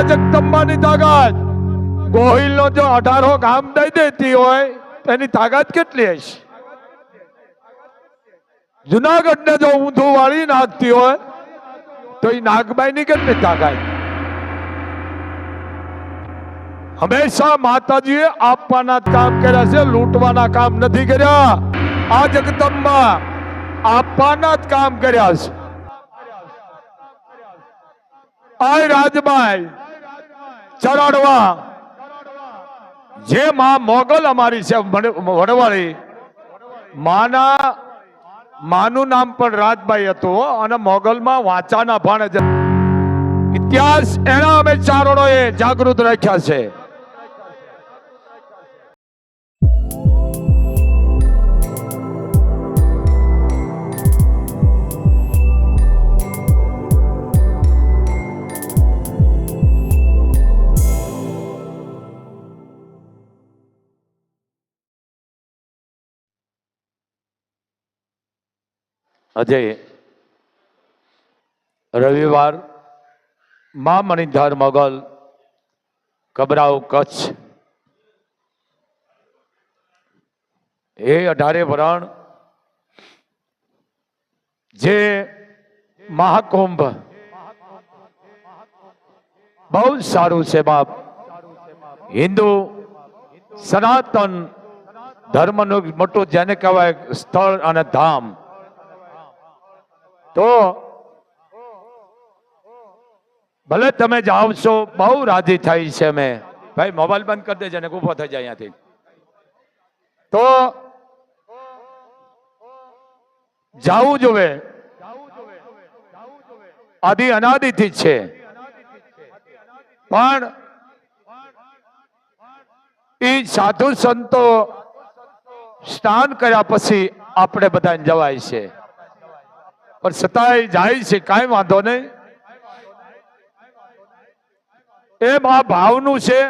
આ જગદંબાની તાકાત ગોહિલ નો જો અઢારો ગામ દઈ દેતી હોય તો એની તાકાત કેટલી હશે જુનાગઢ ને જો ઊંધું વાળી નાખતી હોય તો એ નાગબાઈ ની કેટલી તાકાત હંમેશા માતાજીએ આપવાના જ કામ કર્યા છે, લૂંટવાના કામ નથી કર્યા. આ જગદંબા આપવાના જ કામ કર્યા છે. આય રાજબાઈ ચરડવા જે માં મોગલ અમારી છે વડવાળી. માના, માનું નામ પણ રાજભાઈ હતું અને મોગલમાં વાંચાના ભાણે ઇતિહાસ એના અમે ચારણોએ જાગૃત રાખ્યા છે. અજય, રવિવાર મા મણિધર મોગલ કબરાવ કચ્છ. એ અઢારે વરણ, જે મહાકુંભ. બહુ સારું છે બાપ. હિન્દુ, સનાતન ધર્મનું મોટું જેને કહેવાય સ્થળ અને ધામ. તો ભલે તમે જાઓ છો બહુ રાજી થઈ છે મેં. ભાઈ મોબાઈલ બંધ કરી દેજે ને ઊભો થઈ જાય અહીંયાથી. તો જાવું જોવે આદિ અનાદિથી જ છે. પણ એ સાધુ સંતો સ્નાન કર્યા પછી આપણે બધા જવાય છે. પણ છતાંય જાય છે, કાંઈ વાંધો નહીં. એમ આ ભાવનું છે,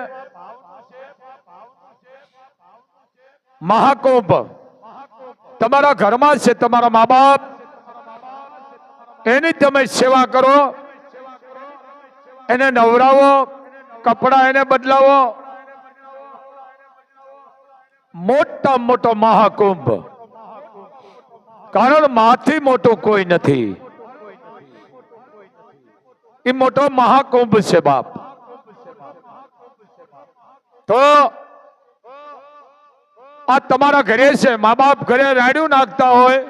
મહાકુંભ. તમારા ઘરમાં છે, તમારા મા બાપ એની તમે સેવા કરો, એને નવરાવો, કપડા એને બદલાવો. મોટા મોટો મહાકુંભ. કારણ માથી મોટો કોઈ નથી. એ મોટો મહાકુંભ છે બાપ. તો આ તમારા ઘરે છે. મા બાપ ઘરે રાડ્યું નાખતા હોય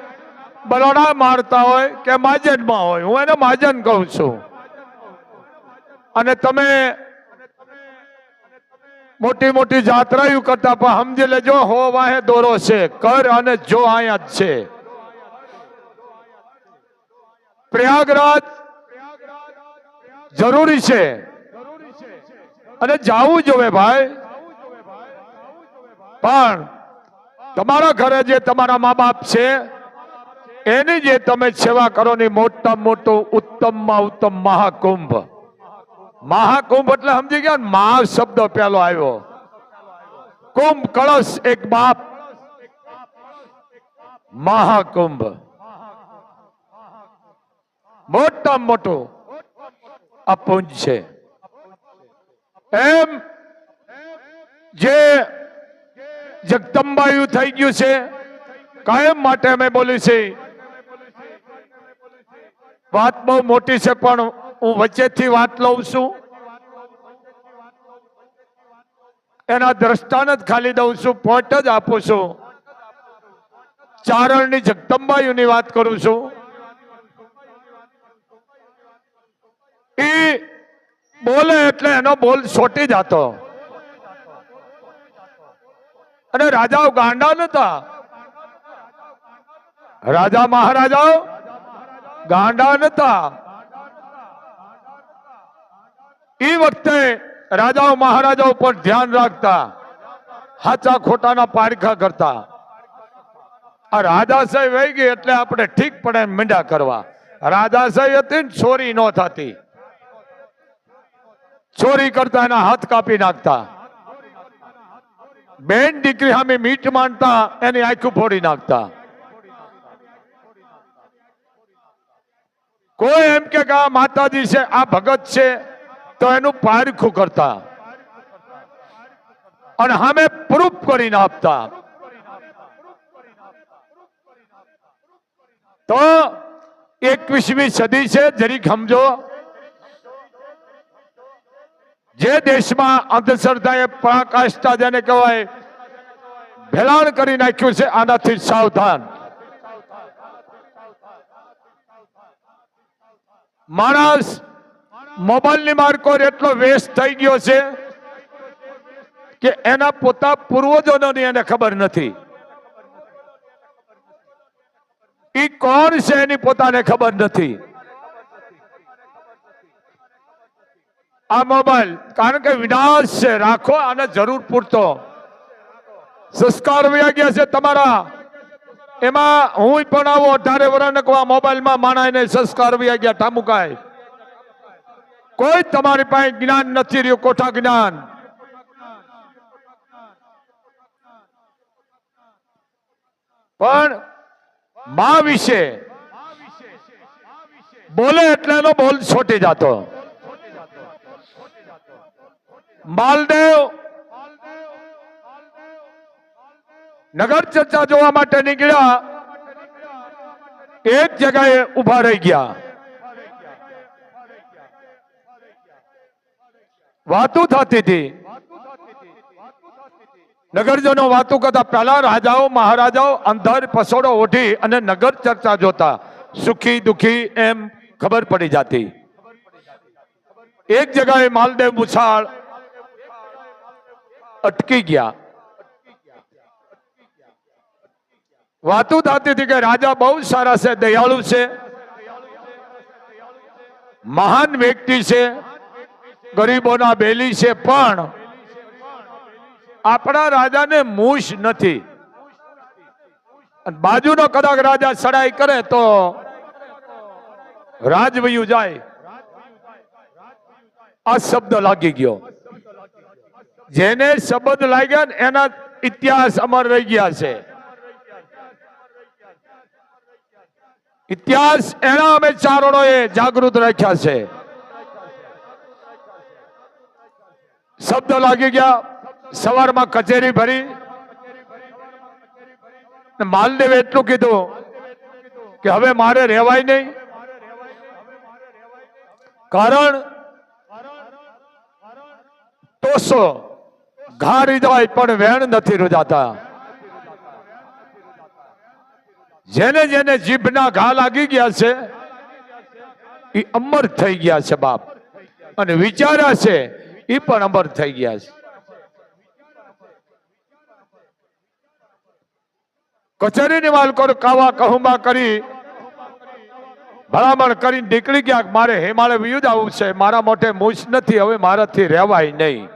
બરોડા મારતા હોય કે માજનમાં હોય. હું એને માજન કહું છું. અને તમે મોટી મોટી જાત્રાયું કરતા પણ સમજી લેજો, હો વાહે દોરો છે. કર અને જો અહીંયા જ છે. પ્રયાગરાજ જરૂરી છે. અને જાવું જોવે ભાઈ. પણ તમારા ઘરે જે તમારા મા બાપ છે, એની જે તમે સેવા કરો ની મોટા મોટું ઉત્તમમાં ઉત્તમ મહાકુંભ. મહાકુંભ એટલે સમજી ગયા મહા શબ્દ પેલો આવ્યો. કુંભ કળશ એક બાપ. મહાકુંભ. મોટા મોટું આ પુંજ છે. એમ જે જગદંબાયું થઈ ગયું છે, કાયમ માટે અમે બોલી છે વાત બહુ મોટી છે, પણ હું વચ્ચેથી વાત લઉં છું. એના દ્રષ્ટાન જ ખાલી દઉં છું પોઈન્ટ જ આપું છું. ચારણની જગદંબાયુની વાત કરું છું. બોલે એટલે એનો બોલ છોટી જતો. અને રાજાઓ ગાંડા નતા. રાજા મહારાજાઓ ગાંડા નતા. એ વખતે રાજાઓ મહારાજાઓ પર ધ્યાન રાખતા, હાચા ખોટાના પારખા કરતા. આ રાજા સાહેબ વહી ગઈ એટલે આપણે ઠીક પડે મીંડા કરવા. રાજા સાહેબ હતી ને છોરી ન થતી. ચોરી કરતા એના હાથ કાપી નાખતા. બેન દીકરી સામે મીઠ માંડતા એની આંખું ફોડી નાખતા. કોઈ એમ કે આ માતાજી છે, આ ભગત છે, તો એનું પારખું કરતા. અને સામે પ્રૂફ કરીને આપતા. તો એકવીસમી સદી છે, જરીક સમજો. જે દેશમાં અંધશ્રદ્ધાએ પરાકાષ્ઠા જેને કહેવાય, ભેલાણ કરી નાખ્યું છે, આનાથી સાવધાન. માણસ મોબાઈલની માર્કો એટલો વેસ્ટ થઈ ગયો છે કે એના પોતા પૂર્વજોની એને ખબર નથી. એ કોણ છે એની પોતાને ખબર નથી. આ મોબાઈલ. કારણ કે વિનાશ છે. રાખો આને જરૂર પૂરતો. સંસ્કાર વયા છે તમારા. એમાં હું પણ આવો અઢારે વર્ષ આ મોબાઈલમાં માણાને સંસ્કાર વ્યાગ્યા ગયા. ઠામુકાય કોઈ તમારી પાસે જ્ઞાન નથી રહ્યું. કોઠા જ્ઞાન? પણ મા વિશે બોલે એટલે એનો બોલ છોટી જતો. માલદેવ, નગર ચર્ચા જોવા માટે નીકળ્યા. એક જગાએ ઊભા રહી ગયા. વાતો થતી હતી. નગરજનો વાતો કરતા પહેલા રાજાઓ, મહારાજાઓ અંધર પસોડો ઓઢી અને નગર ચર્ચા જોતા સુખી દુખી એમ ખબર પડી જતી. એક જગાએ માલદેવ મુછાળ અટકી ગયા. વાતો થતી હતી કે રાજા બહુ સારા છે, દયાળુ છે. મહાન વ્યક્તિ છે. ગરીબોના બેલી છે, પણ આપણા રાજાને મૂશ નથી. બાજુનો કદાચ રાજા સડાઈ કરે તો રાજવયું જાય. આ શબ્દ લાગી ગયો. જેને શબ્દ લાગ્યા ને એના ઇતિહાસ અમર રહી ગયા છે. ઇતિહાસ એના અમે ચારણોએ જાગૃત રાખ્યા છે. શબ્દ લાગી ગયા સવારમાં કચેરી ભરી. માલદેવે એટલું કીધું કે હવે મારે રહેવાય નહીં. કારણ ટોસો ઘા રીજાય પણ વેણ નથી રૂજાતા. જેને જેને જીભના ઘા લાગી ગયા છે એ અમર થઈ ગયા છે બાપ. અને વિચાર્યા છે એ પણ અમર થઈ ગયા છે. કચેરીની માલકો કાવા કહુંબા કરી, ભલામણ કરીને નીકળી ગયા મારે હિમાલય વ્યૂ જ આવવું છે, મારા મોટે મૂછ નથી, હવે મારાથી રહેવાય નહીં.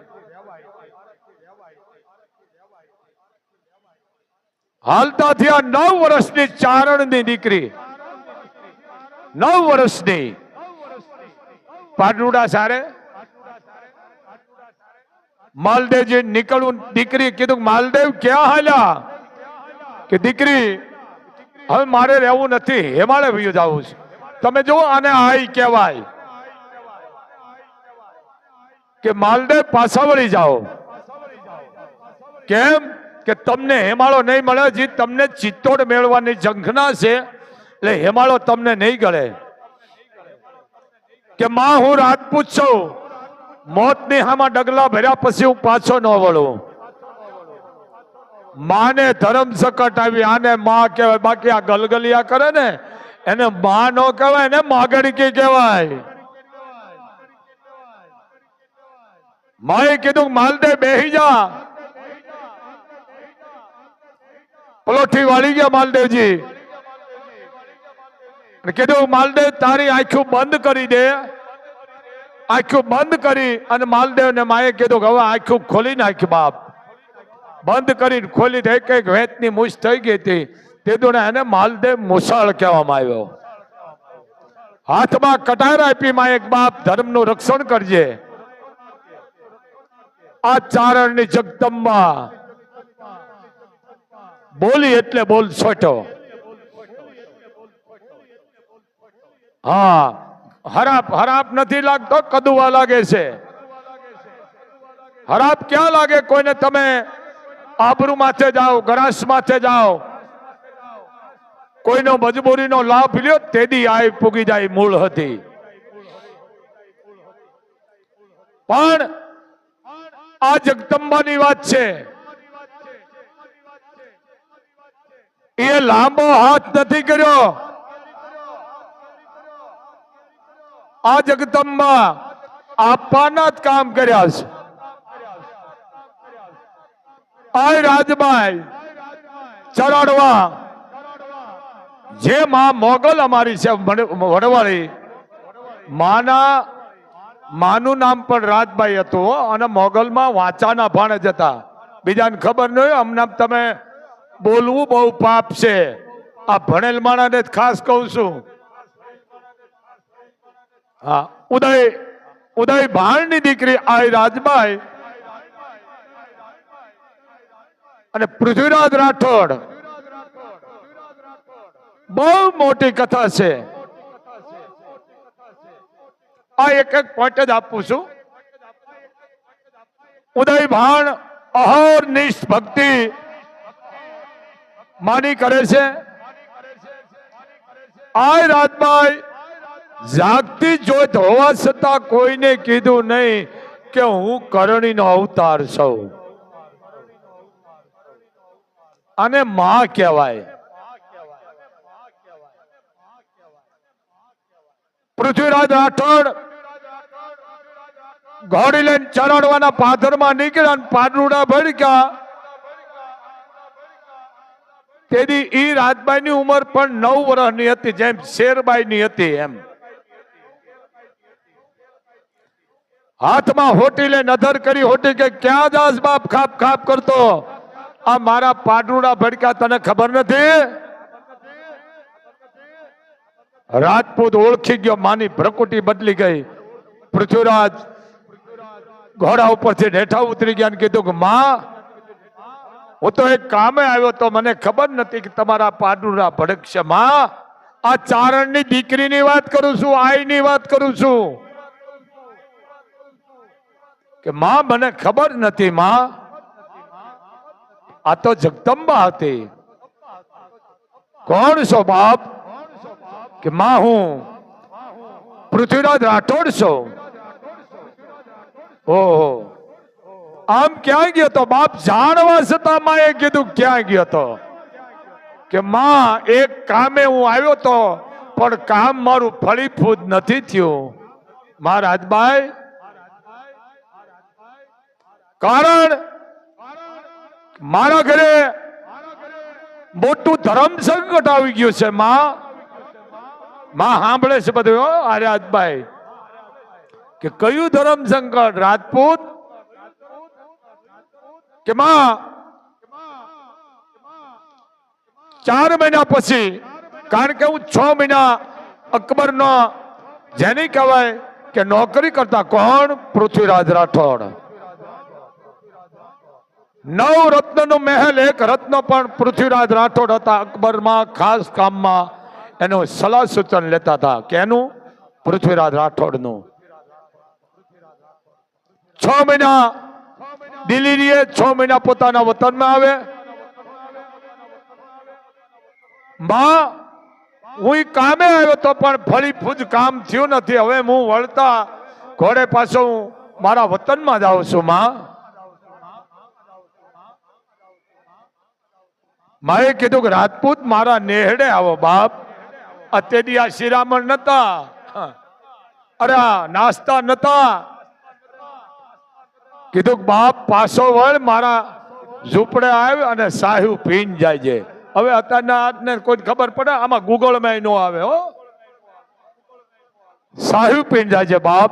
હાલતા થયા નવ વર્ષની ચારણની દીકરી. નવ વર્ષની. પાટુડા સારે. માલદેવજી નીકળવું દીકરી કીધું, માલદેવ, ક્યાં હાલ્યા? કે દીકરી, હવે મારે રહેવું નથી, હેમાળે વ્યૂ જવું છે. તમે જુઓ, આને આઈ કહેવાય. કે માલદેવ પાછા વળી જાઓ. કેમ? કે તમને હેમાળો નહીં મળે જે, તમને ચિત્તોડ મેળવાની ઝંખના છે, એટલે હેમાળો તમને નહીં ગળે. કે માં, હું રાજપૂત છું. મોત હામાં ડગલા ભર્યા પછી હું પાછો ન વળું. માને ધર્મ સકટ આવી, આને માં કહેવાય. બાકી આ ગલગલિયા કરે ને, એને માં નો કહેવાય ને માગડકી કહેવાય. માએ કીધું, માલદે બેહી જા. પલોઠી વાળી ગયા માલદેવજી. કીધું, માલદેવ, તારી આખું બંધ કરી દે. આખું બંધ કરી અને માલદેવ ને માએ કીધું કે, હવે આખું ખોલી નાખ બાપ. બંધ કરીને ખોલી એક કંઈક વેતની મૂછ થઈ ગઈ હતી. તે દોને એને માલદેવ મુસાળ કહેવામાં આવ્યો. હાથમાં કટાર આપી માં એક બાપ, ધર્મનું રક્ષણ કરજે. આ ચારણની જગદંબા બોલી એટલે બોલ છોટો. હા, હરાપ હરાપ નથી લાગતો, કદુવા લાગે છે. હરાપ ક્યાં લાગે? કોઈને તમે આબરૂ માથે જાઓ, ગરાસ માથે જાઓ. કોઈનો મજબૂરીનો લાભ લ્યો, તેદી આય પૂગી જાય મૂળ હતી. પણ આ જગદંબાની વાત છે. એ લાંબો હાથ નથી કર્યો. આ જગદંબા આપવાના જ કામ કર્યા છે. આ રાજભાઈ ચરાડવા. જે માં મોગલ અમારી છે, વડ- વડવાળી. માના, માનું નામ પણ રાજભાઈ હતું અને મોગલમાં વાંચાના ભાણે જ હતા. બીજાને ખબર નહીં અમને તમે બોલવું બહુ પાપ છે. આ ભણેલ માણાને ખાસ કહું છું. હા, ઉદય ઉદય ભાણની દીકરી આ રાજભાઈ અને પૃથ્વીરાજ રાઠોડ. બહુ મોટી કથા છે. આ એક એક પોઈન્ટ જ આપું છું. ઉદય ભાણ અહોર નિષ્ઠ ભક્તિ માની કરે છે? આ રાતભાઈ, જાગતી જોત હોવા છતાં કોઈને કીધું નહીં કે હું કરણીનો અવતાર છું. અને માં કહેવાય. પૃથ્વીરાજ રાઠોડ ઘોડી લઈને ચરાડવાના પાથરમાં નીકળ્યા પાડુડા ભડક્યા. તેથી ઈ રાજબાઈ ની ઉંમર પણ નવ વર્ષની હતી, જેમ શેરબાઈ ની હતી એમ. હાથમાં હોટી લઈને નધર કરી હોટી કે ક્યાં જાસ બાપ ખાપ ખાપ કરતો? આ મારા પાડુડા ભડક્યા તને ખબર નથી? રાજપૂત ઓળખી ગયો, માની ભ્રકુટી બદલી ગઈ. પૃથ્વીરાજ ઘોડા ઉપરથી હેઠા ઉતરી ગયા અને કીધું કે, માં હું તો એક કામે આવ્યો તો મને ખબર નથી કે તમારા પાડુના ભડકશે આ ચારણની દીકરીની વાત કરું છું, આઈની વાત કરું છું. કે માં, મને ખબર નથી માં. આ તો જગદંબા હતી. કોણ છો બાપ? કે માં હું? પૃથ્વીરાજ રાઠોડ છું? ઓહો. આમ ક્યાં ગયો તો? બાપ જાણવા છતાં માએ કીધું, ક્યાં ગયો તો? કે, માં, એક કામે હું આવ્યો તો, પણ કામ મારું ફળીફૂદ નથી થયું. મહારાજભાઈ કારણ મારા ઘરે મોટું ધર્મ સંકટ આવી ગયું છે, માં. માં સાંભળે છે બધું રાજભાઈ કે કયું ધર્મ સંકટ? રાજપૂત કે માં, ચાર મહિના પછી, કારણ કે હું છ મહિના અકબર નો જેની કહેવાય કે નોકરી કરતા કોણ? પૃથ્વીરાજ રાઠોડ. નવ રત્ન નો મહેલ એક રત્ન પણ પૃથ્વીરાજ રાઠોડ હતા અકબરમાં, ખાસ કામમાં. એનું સલાહ સૂચન લેતા હતા કેનું પૃથ્વીરાજ રાઠોડનું. છ મહિના દિલ્હી રહીએ છ મહિના પોતાના વતનમાં આવે. માં, હું કામે આવ્યો તો પણ ફરી ફૂજ કામ થયું નથી. હવે હું વળતા ઘોડે પાછો હું મારા વતનમાં જાઉં છું, માં. માએ કીધું કે રાજપૂત મારા નેહડે આવો, બાપ. અત્યારે આ શિરામણ નતા. અરે નાસ્તા નતા. કીધું બાપ, પાછો વળ, મારા ઝૂંપડે આવ્યો અને સાહુ પીન જાય છે. હવે અત્યારના આજને કોઈ ખબર પડે? આમાં ગૂગલમાં નો આવે, હો. સાહુ પીન જાય છે, બાપ.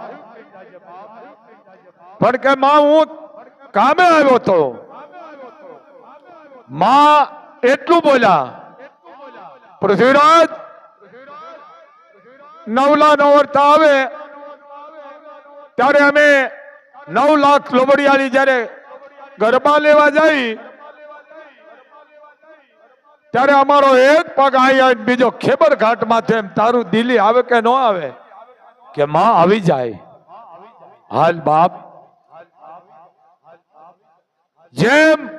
પણ કે, માં, હું કામે આવ્યો તો? માં, એટલું બોલ્યા. પૃથ્વીરાજ, નવલા નવરતા આવે. ત્યારે અમે નવ લાખ લોબડિયાની જ્યારે ગરબા લેવા જાય, ત્યારે અમારો એક પગ અહીંયા બીજો ખેબર ઘાટ માથે એમ, તારું દિલ્હી આવે કે ન આવે? કે માં આવી જાય. હાલ બાપ. જેમ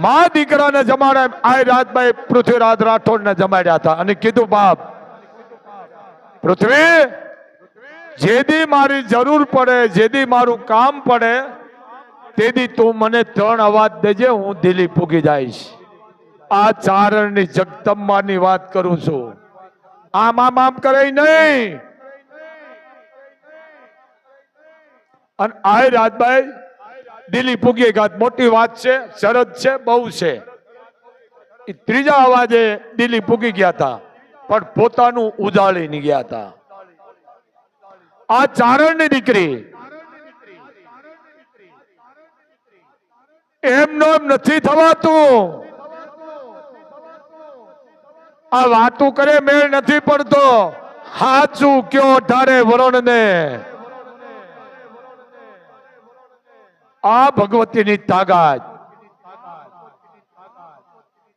માં દીકરાને જમાડે આ રાતભાઈ પૃથ્વીરાજ રાઠોડને જમાડ્યા હતા. અને કીધું બાપ, પૃથ્વી જેદી મારી જરૂર પડે, જેદી મારું કામ પડે, તેદી તું મને ત્રણ અવાજ દેજે, હું દિલ્હી પૂગી જઈશ. આ ચારણની જગદંબાની વાત કરું છું. આમ આમ આમ કરે નહીં. અને આ રાજભાઈ, દિલ્હી પૂગી ગયા મોટી વાત છે, શરદ છે, બહુ છે. ત્રીજા અવાજે દિલ્હી પૂગી ગયા હતા પણ પોતાનું ઉજાળી ગયા હતા આ ચારણની દીકરી. એમનો એમ નથી થવાતું. આ વાતું કરે મેળ નથી પડતો. હાચું કયો અઢારે વરણ ને આ ભગવતીની તાકાત.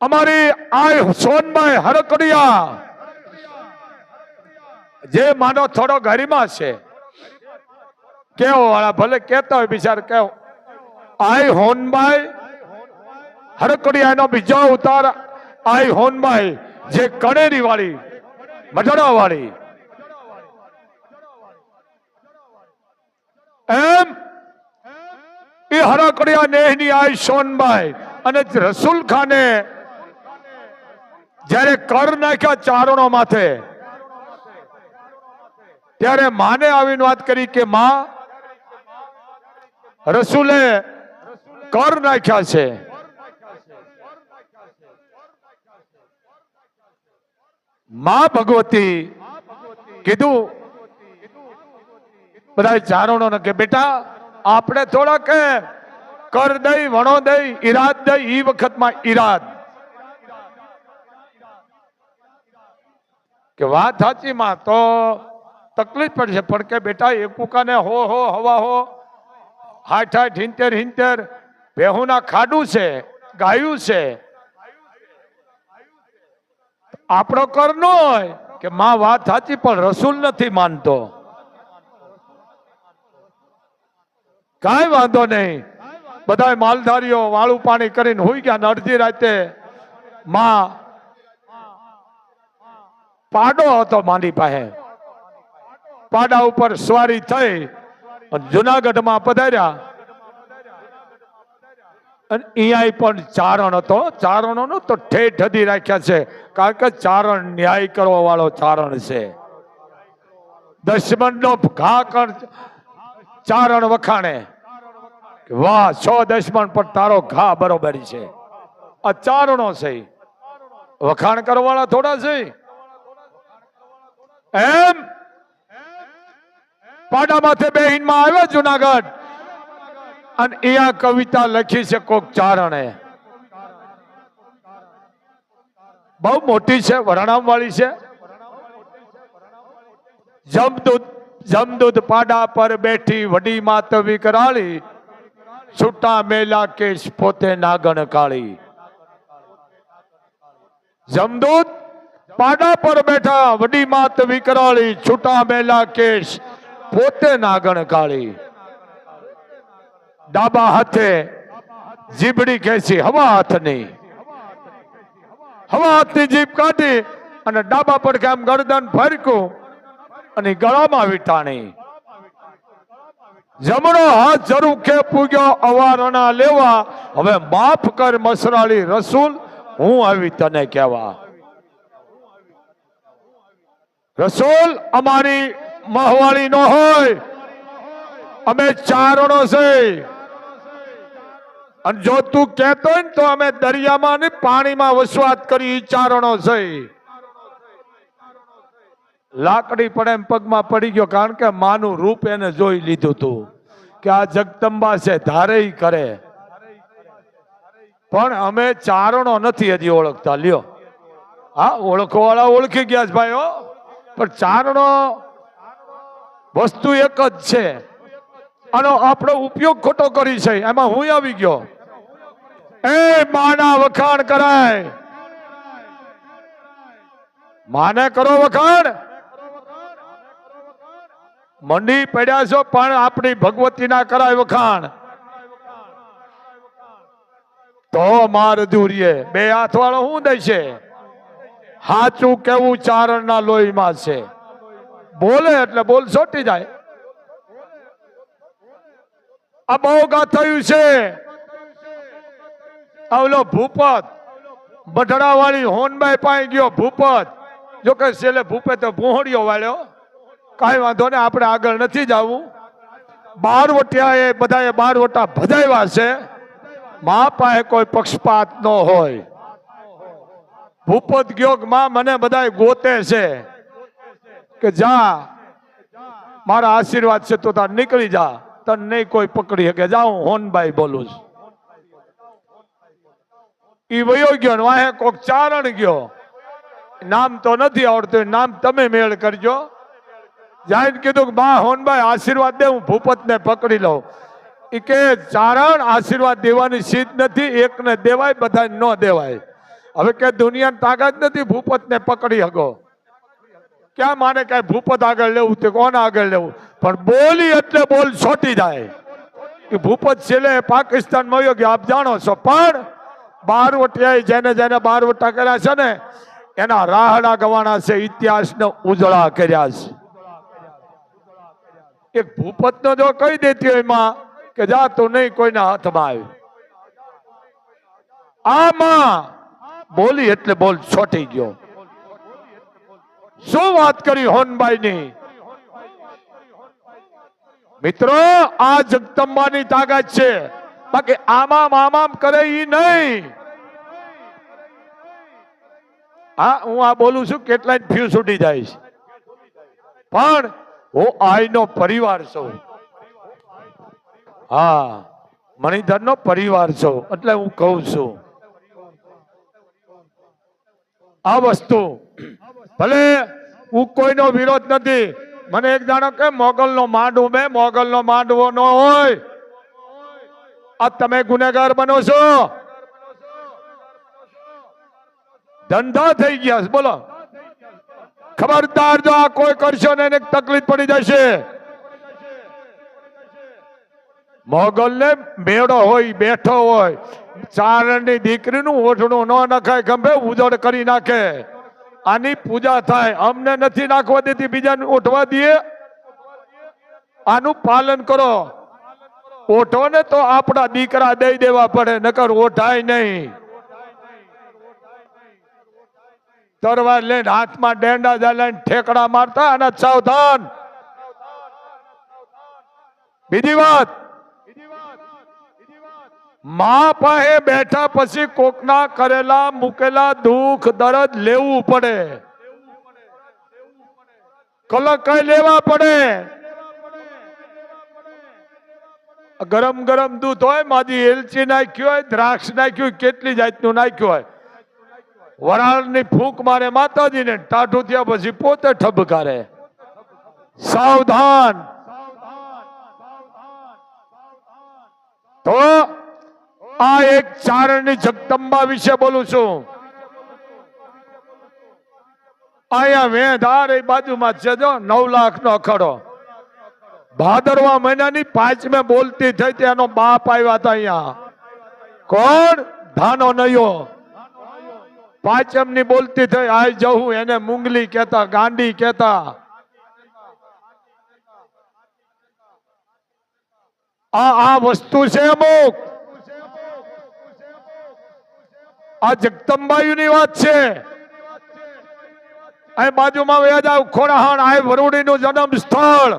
અમારી આ સોનભાઈ હરકડિયા જે માનો થોડો ગરિમા છે, કેવો વાળા, ભલે કેતા હોય બિચાર કેવો. આઈ હોનભાઈ હરકડિયા એનો બીજો ઉતાર, આઈ હોનભાઈ જે કણેરી વાળી, મઢડા વાળી. એમ, એ હરકડિયા નેહની આઈ સોનભાઈ અને રસુલ ખાને જ્યારે કર નાખ્યા ચારણો માથે ત્યારે માને આવીને વાત કરી કે માં, રસુલે કર નાખ્યા છે. માં ભગવતી કીધું, બધા ચારણો કે, બેટા, આપણે થોડા કે કર દઈ, વણો દઈ, ઈરાદ દઈ, ઈ વખતમાં ઈરાદ. કે વાત સાચી માં, તો તકલીફ પડશે. પણ કે બેટા એકુકાને હો હો, હવા, હો. હાઠ હાઠ હિંતેર હિંતેર. ભેહુના ખાડું છે, ગાયું છે. આપણો કર ન હોય કે માં વાત સાચી, પણ રસૂલ નથી માનતો. કાંઈ વાંધો નહીં. બધા માલધારીઓ વાળું પાણી કરીને હોઈ ગયા અડધી રાતે માં પાડો હતો માની પાસે. પાડા ઉપર સવારી થઈ જુનાગઢમાં પધાર્યા. અને અહીંયા પણ ચારણ હતો. ચારણો નો તો ઠેઠ હદી રાખ્યા છે. કારણ કે ચારણ ન્યાય કરવા વાળો ચારણ છે. દશમન નો ઘા ચારણ વખાણે. વાહ, છ દશમન પણ તારો ઘા બરોબર છે. આ ચારણો છે. વખાણ કરવા વાળા થોડા છે. એમ પાડા માથે બેહીનમાં આવ્યો જુનાગઢ. અને અહીંયા કવિતા લખી છે કોક ચારણે. બહુ મોટી છે વરણામ વાળી છે. જમદૂત જમદૂત પાડા પર બેઠી વડી માત વિકરાળી. છૂટા મેલા કેશ પોતે નાગણ કાળી. જમદૂત પાડા પર બેઠા વડી માત વિકરાળી. છૂટા મેલા કેશ પોતે નાગણ કાળી. ડાબા હાથે જીબડી ખેંચી, હવા હાથની. હવા હાથની જીભ કાઢી અને ડાબા પર આમ ગરદન ફરકું અને ગળામાં વીટાણી જમણો હાથ જરૂર કે પૂગ્યો અવારણા લેવા. હવે માફ કર મસરાળી રસૂલ, હું આવી તને કહેવા. રસૂલ, અમારી મહવાળી નો હોય. અમે ચારણો છે. અને જો તું કહેતો ને તો અમે દરિયામાં ને પાણીમાં વસવાટ કરી ચારણો છે. લાકડી પડે એમ પગમાં પડી ગયો કારણ કે માનું રૂપ એને જોઈ લીધું તું કે આ જગદંબા છે, ધારે કરે. પણ અમે ચારણો નથી હજી ઓળખતા. લ્યો. હા ઓળખો વાળા ઓળખી ગયા છે ભાઈ હો પણ ચારણો વસ્તુ એક જ છે. આનો આપણો ઉપયોગ ખોટો કરી છે. એમાં હું આવી ગયો. એ માના વખાણ કરાય. માને કરો વખાણ. મંડી પડ્યા છો, પણ આપણી ભગવતીના કરાય વખાણ. તો માર દૂરીએ બે હાથ વાળો શું દેશે? હાચું કેવું ચારણના લોહીમાં છે. બોલે એટલે બોલ સોટી જાય. આ બહુ ગાથાયું છે. આવલો ભૂપત. બઢડા વાળી હોનબાઈ પાઈ ગયો ભૂપત. જો કે છેલ્લે ભૂપે તો ભૂહડિયો વાળ્યો. કાંઈ વાંધો ને આપણે આગળ નથી જવું. બાર વટિયા એ બધાએ બાર વટા ભજાવ્યા છે. મા પાસે કોઈ પક્ષપાત ન હોય. ભૂપત ગયો મા, મને બધાય ગોતે છે. કે જા. મારા આશીર્વાદ છે તો તાર નીકળી જા. તને નહીં કોઈ પકડી શકે. જા, હું હોનભાઈ બોલું છું. ઈ વયો ગયો ને વાહે કોક ચારણ ગયો. નામ તો નથી આવડતું. નામ તમે મેળ કરજો. જાહેર કીધું કે, બા હોનભાઈ આશીર્વાદ દે, હું ભૂપતને પકડી લઉં. ઈ કે ચારણ આશીર્વાદ દેવાની સીધ નથી. એકને દેવાય બધા ન દેવાય. હવે કે, દુનિયાની તાકાત નથી ભૂપતને પકડી શકો. ક્યાં માને કઈ ભૂપત આગળ લેવું તે કોને આગળ લેવું? પણ બોલી એટલે બોલ છોટી જાય. કે ભૂપત છેલ્લે પાકિસ્તાનમાં વયો કે આપ જાણો છો, પણ બારવટિયાએ જેને જેને બારવટા કર્યા છે ને, એના રાહડા ગવાણા છે, ઇતિહાસને ઉજળા કર્યા છે. એક ભૂપતનો જો કહી દેતી હોયમાં કે જા તું નહીં કોઈના હાથમાં આવી આમાં બોલી એટલે બોલ છોટી ગયો. શું વાત કરી હોનબાઈ ની મિત્રો, આ જગદંબાની તાકાત છે. બાકી આમામ આમામ કરે ઈ નહીં. હા, હું આ બોલું છું, કેટલાય ફ્યુ છૂટી જાય પણ હું આઈનો પરિવાર છું. હા મણિધર નો પરિવાર છું, એટલે હું કહું છું. આ વસ્તુ ભલે હું કોઈનો વિરોધ નથી. મને એક જાણો કે મોગલ નો માંડવો બે મોગલ નો માંડવો ન હોય. આ તમે ગુનેગાર બનો છો. ધંધા થઈ ગયા બોલો. ખબરદાર જો આ કોઈ કરશો ને એને તકલીફ પડી જશે. મોગલ ને મેળો હોય, બેઠો હોય. ચારણની દીકરીનું ઓઠણું ન નખાય, ગમે ઉજળ કરી નાખે. આની પૂજા થાય. અમને નથી નાખવા દેતી, બીજાને ઉઠવા દઈએ. આનું પાલન કરો. ઓઠો ને તો આપણા દીકરા દઈ દેવા પડે, નકર ઓઠાય નહીં. તરવાર લઈને હાથમાં ડેંડા જા લઈને ઠેકડા મારતા અને સાવધાન. બીજી વાત મા પાસે બેઠા પછી કોકના કરેલા, મૂકેલા દુઃખ, દર્દ લેવું પડે. કલક કઈ લેવા પડે? ગરમ ગરમ દૂધ હોય માદી એલચી નાખ્યું હોય, દ્રાક્ષ નાખ્યું કેટલી જાતનું નાખ્યું હોય? વરાળની ફૂંક મારે માતાજીને, ટાઢું થયા પછી પોતે ઠબકારે. સાવધાન. તો આ એક ચારણની જગદંબા વિશે બોલું છું. અહીંયા વેધાર એ બાજુમાં છે જો, નવ લાખ નો અખડો. ભાદરવા મહિનાની પાંચમે બોલતી થઈ તેનો બાપ આવ્યા હતા અહીંયા. કોણ? ધાનો નયો. પાંચમની બોલતી થઈ આ જવું એને મુંગલી કેતા ગાંડી કેતા આ આ વસ્તુ છે અમુક. આ જગદંબાયુની વાત છે. અહીં બાજુમાં વ્યાજ આવ ખોડાહણ, આ વરુડીનું જન્મ સ્થળ.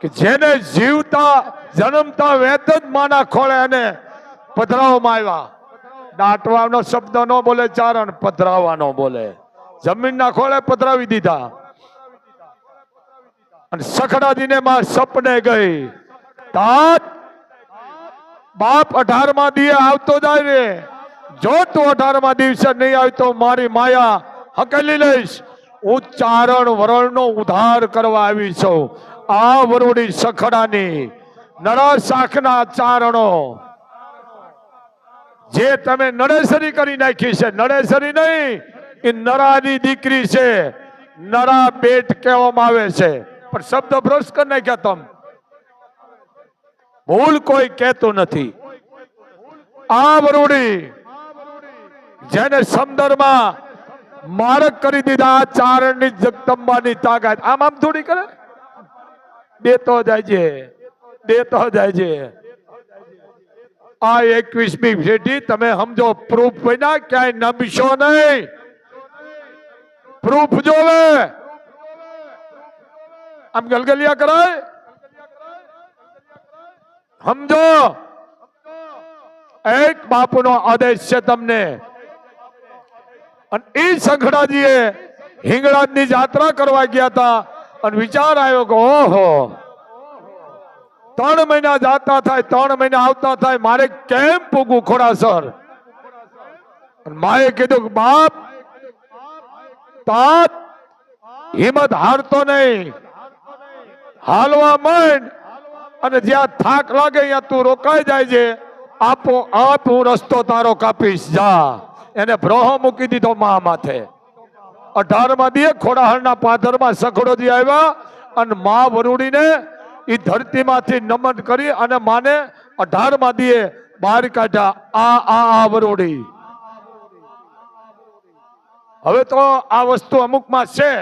કે જેને જીવતા, જન્મતા વેત જ માના ખોળે એને પધરાવવામાં આવ્યા. દાટવાનો શબ્દ ન બોલે, ચારણ પધરાવાનો બોલે. જમીનના ખોળે પધરાવી દીધા. અને સખડાજીને માં સપને ગઈ. તાત બાપ અઢારમાં દિયે આવતો જાય રે. જો તું અઢારમા દિવસે નહીં આવી તો મારી માયા હકેલી લઈશ. હું ચારણ વરણનો ઉદ્ધાર કરવા આવી છું. આ વરુડી સખડાની નરા શાખના ચારણો. જે તમે નડેસરી કરી નાખી છે નડેસરી નહીં, એ નરાની દીકરી છે. નરા પેટ કહેવામાં આવે છે. પણ શબ્દ ભ્રષ્ટ કરી નાખ્યા તમ. ભૂલ કોઈ કહેતું નથી. આ વરુડી જેને સંદર્ભમાં મારક કરી દીધા ચારણની જગદંબાની તાકાત. આમ આમ થોડી કરે? દેતો જાય છે. દેતો જાય છે. આ એકવીસમી શેઠી તમે સમજો પ્રૂફ વિના ક્યાંય નમશો નહીં. પ્રૂફ જોવે. આમ ગલગલિયા કરાય? સમજો. એક બાપુનો આદેશ છે તમને. અને એ સંખડાજીએ હિંગળાજની યાત્રા કરવા ગયા હતા અને વિચાર આવ્યો કે, ઓહો, ત્રણ મહિના જાતા થાય, ત્રણ મહિના આવતા થાય, મારે કેમ પૂગું ખોડાસર? માએ કીધું કે, બાપ તાત હિંમત હારતો નહીં, હાલવા માંડ, અને જ્યાં થાક લાગે, ત્યાં તું રોકાઈ જાય છે. આપો, આપ હું રસ્તો તારો કાપીશ, જા. એને બ્રોહો મૂકી દીધો મા માથે. અઢારમાં દીએ ખોડાહળના પાદરમાં સખડોજી આવ્યા અને મા વરુડીને એ ધરતીમાંથી નમન કરી અને માને અઢારમાં દીએ બહાર કાઢ્યા, આ આ આ વરુડી. હવે તો આ વસ્તુ અમુકમાં છે.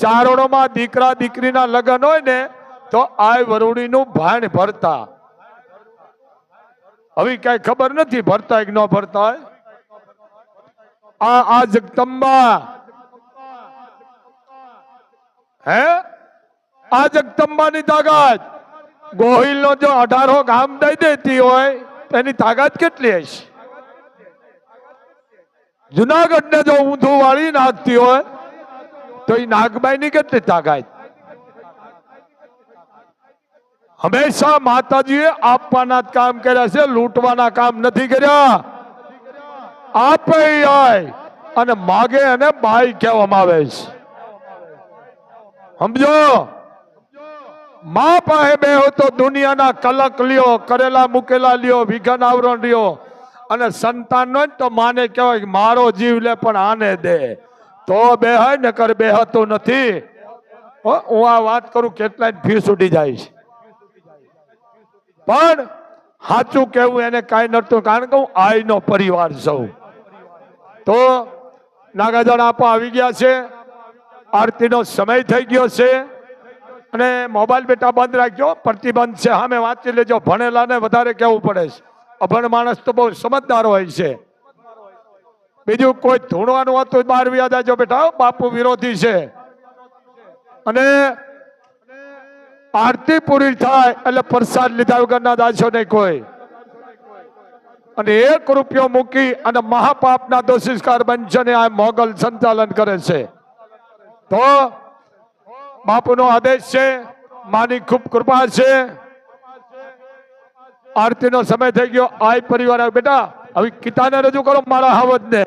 ચારણોમાં દીકરા, દીકરીના લગ્ન હોય ને, તો આ વરુડીનું ભાણ ભરતા. હવે કઈ ખબર નથી ભરતા કે ન ભરતા હોય? આ આ જગદંબા હે આ જગદંબાની તાકાત ગોહિલ નો જો અઢારો ગામ દઈ દેતી હોય એની તાકાત કેટલી હશે જુનાગઢ ને જો ઊંધું વાળી નાખતી હોય તો એ નાગબાઈ ની કેટલી તાકાત હંમેશા માતાજીએ આપવાના જ કામ કર્યા છે, લૂંટવાના કામ નથી કર્યા. આપે આય અને માગે અને બાઈ કહેવામાં આવે છે. સમજો? મા પાસે બેહો તો દુનિયાના કલક લ્યો કરેલા મૂકેલા લ્યો વિઘન આવરણ લ્યો. અને સંતાન નો તો માને કહેવાય મારો જીવ લે પણ આને દે. તો બેહાય ને કર બેહતું નથી. હો, આ વાત કરું કેટલાય ફીસ ઉડી જાય છે. પણ સાચું કેવું એને કાંઈ નડતું કારણ કે હું આઈનો પરિવાર સૌ તો નાગાજણ આપો આવી ગયા છે. આરતીનો સમય થઈ ગયો છે. અને મોબાઈલ બેટા બંધ રાખજો. પ્રતિબંધ છે. સામે વાંચી લેજો. ભણેલાને વધારે કહેવું પડે છે. અભણ માણસ તો બહુ સમજદાર હોય છે. બીજું કોઈ ધૂણવાનું હતું બહાર વ્યા જાજો બેટા. બાપુ વિરોધી છે. અને આરતી પૂરી થાય એટલે પ્રસાદ લીધા વગરના દાશો નહીં કોઈ. અને એક રૂપિયો મૂકી અને મહાપાપના દોષિષ્કાર બનશે આ મોગલ સંચાલન કરે છે. તો બાપુનો આદેશ છે, માની ખૂબ કૃપા છે. આરતીનો સમય થઈ ગયો. આય પરિવાર બેટા, હવે કિતાને રજૂ કરો મારા હાવજ ને